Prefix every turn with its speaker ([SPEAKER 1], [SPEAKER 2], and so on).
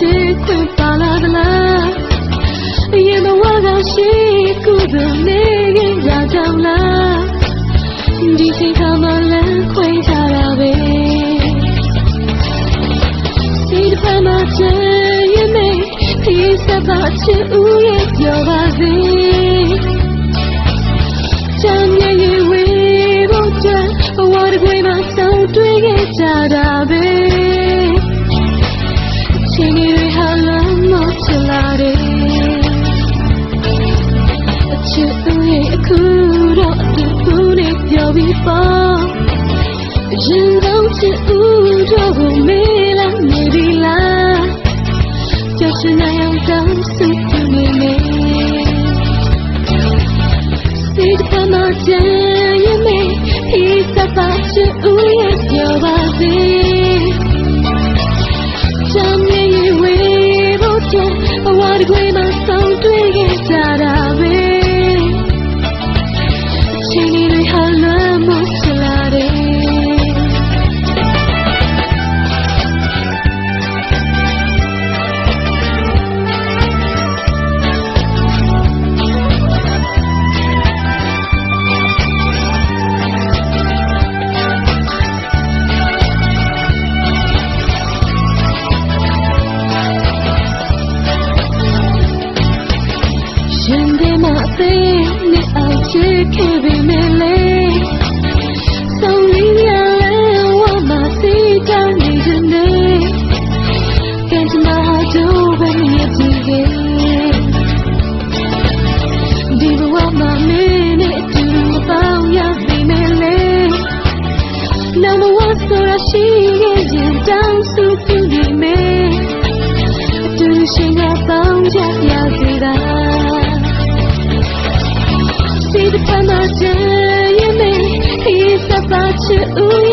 [SPEAKER 1] လက်သာချစ်ခွင့်ပါလာသလားအရင်ဘဝကရှိကုသိုလ်နေခဲ့ကြကြောင်းလားဒီချိန်ခါမှလမ်းခွင့်ကြတာပဲစိတ်ဖမ်းမချင်ရင်မေးဒီစပါချစ်ဦးရဲ့ပြောပါစေ နဲ့ပြောပြီးပေါ့ရင်ကောင်းချစ်ဦးတော့ကိုမေးလာနေပြီလားကြောက်ရှင်နိုင်အောင်တောင်းစုပြုနေနေစိတ်ကမှကြမ်းရင်မေးဒီစပါချစ်ဦးရဲ့ပြောပါစေ အသေးနဲ့အောင်ချစ်ခဲ့ပေမဲ့လေဆုံးလီရလဲဝါမစီတန်းနေတယ်ကဲချင်တာဒိုးပဲရည်ကြည့်ခဲ့ဒီဘဝမှာမင်းနဲ့အတူမပေါင်းရပေမဲ့လေ Number one ဆိုတာရှိခဲ့ရင်တောင်းစုပြု Yüzük ömer ceyimi İsa saçı uyuyor